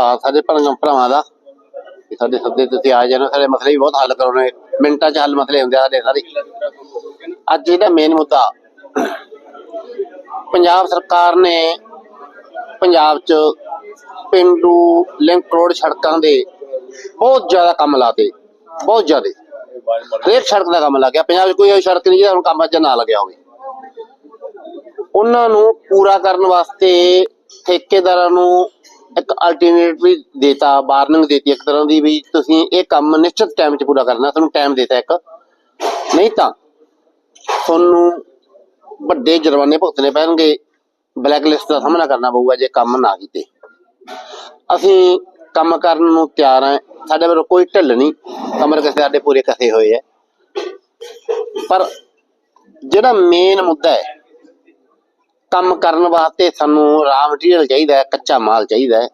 ਧੰਨਵਾਦ ਸਾਡੇ ਭੈਣਾਂ ਭਰਾਵਾਂ ਦਾ। ਕਿ ਸਾਡੇ ਸੱਦੇ ਤੇ ਤੁਸੀਂ ਆ ਜਾਣਾ, ਸਾਡੇ ਮਸਲੇ ਵੀ ਬਹੁਤ ਹੱਲ ਕਰਾਉਣੇ। ਮਿੰਟਾਂ 'ਚ ਹੱਲ ਮਸਲੇ ਹੁੰਦੇ ਆ ਸਾਡੇ ਸਾਰੇ। ਅੱਜ ਇਹਦਾ ਮੇਨ ਮੁੱਦਾ, ਪੰਜਾਬ ਸਰਕਾਰ ਨੇ ਪੰਜਾਬ 'ਚ ਪਿੰਡੂ ਲਿੰਕ ਰੋਡ ਸੜਕਾਂ ਦੇ ਬਹੁਤ ਜ਼ਿਆਦਾ ਕੰਮ ਲਾਤੇ। ਬਹੁਤ ਜ਼ਿਆਦਾ। ਹਰੇਕ ਸੜਕ ਦਾ ਕੰਮ ਲੱਗ ਗਿਆ ਪੰਜਾਬ 'ਚ ਕੋਈ ਐਸੀ ਸੜਕ ਨਹੀਂ ਜਿਹਦਾ ਹੁਣ ਕੰਮ ਅੱਜ ਨਾ ਲੱਗਿਆ ਹੋਵੇ। ਉਹਨਾਂ ਨੂੰ ਪੂਰਾ ਕਰਨ ਵਾਸਤੇ ਠੇਕੇਦਾਰਾਂ ਨੂੰ ਇੱਕ ਅਲਟਰਨੇਟ ਵੀ ਦੇਤਾ ਵਾਰਨਿੰਗ ਦੇਤੀ ਇੱਕ ਤਰ੍ਹਾਂ ਦੀ ਵੀ ਤੁਸੀਂ ਇਹ ਕੰਮ ਨਿਸ਼ਚਿਤ ਟਾਈਮ 'ਚ ਪੂਰਾ ਕਰਨਾ, ਤੁਹਾਨੂੰ ਟਾਈਮ ਦੇਤਾ ਇੱਕ। ਨਹੀਂ ਤਾਂ ਤੁਹਾਨੂੰ ਵੱਡੇ ਜੁਰਮਾਨੇ ਭੁਗਤਣੇ ਪੈਣਗੇ ਬਲੈਕ ਲਿਸਟ ਦਾ ਸਾਹਮਣਾ ਕਰਨਾ ਪਊਗਾ ਜੇ ਕੰਮ ਨਾ ਕੀਤੇ। ਅਸੀਂ ਕੰਮ ਕਰਨ ਨੂੰ ਤਿਆਰ ਆ ਸਾਡੇ ਵੱਲੋਂ ਕੋਈ ਢਿੱਲ ਨਹੀਂ, ਕਮਰ ਕਿਸੇ ਸਾਡੇ ਪੂਰੇ ਕਸੇ ਹੋਏ ਹੈ ਪਰ ਜਿਹੜਾ ਮੇਨ ਮੁੱਦਾ ਹੈ ਕੰਮ ਕਰਨ ਵਾਸਤੇ ਸਾਨੂੰ ਰਾ ਮਟੀਰੀਅਲ ਚਾਹੀਦਾ ਹੈ, ਕੱਚਾ ਮਾਲ ਚਾਹੀਦਾ ਹੈ।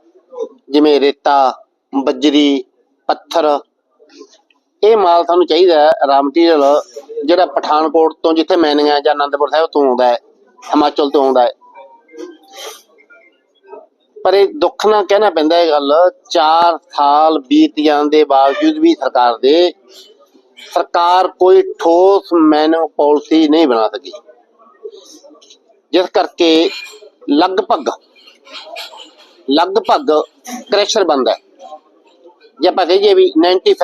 ਜਿਵੇਂ ਰੇਤਾ, ਬੱਜਰੀ, ਪੱਥਰ, ਇਹ ਮਾਲ ਸਾਨੂੰ ਚਾਹੀਦਾ ਹੈ ਰਾ ਮਟੀਰੀਅਲ ਜਿਹੜਾ ਪਠਾਨਕੋਟ ਤੋਂ ਜਿੱਥੇ ਮੈਨੀਆਂ ਜਾਂ ਆਨੰਦਪੁਰ ਸਾਹਿਬ ਤੋਂ ਆਉਂਦਾ ਹੈ, ਹਿਮਾਚਲ ਤੋਂ ਆਉਂਦਾ ਹੈ। ਪਰ ਇਹ ਦੁੱਖ ਨਾਲ ਕਹਿਣਾ ਪੈਂਦਾ ਇਹ ਗੱਲ 4 ਸਾਲ ਬੀਤ ਜਾਣ ਦੇ ਬਾਵਜੂਦ ਵੀ ਸਰਕਾਰ ਦੇ, ਸਰਕਾਰ ਕੋਈ ਠੋਸ ਮੈਨੂ ਪਾਲਿਸੀ ਨਹੀਂ ਬਣਾ ਸਕੀ। ਜਿਸ ਕਰਕੇ ਲਗਭਗ ਲਗਭਗ ਕ੍ਰੈਸ਼ਰ ਬੰਦ ਹੈ। ਜੇ ਆਪਾਂ ਕਹੀਏ ਵੀ 95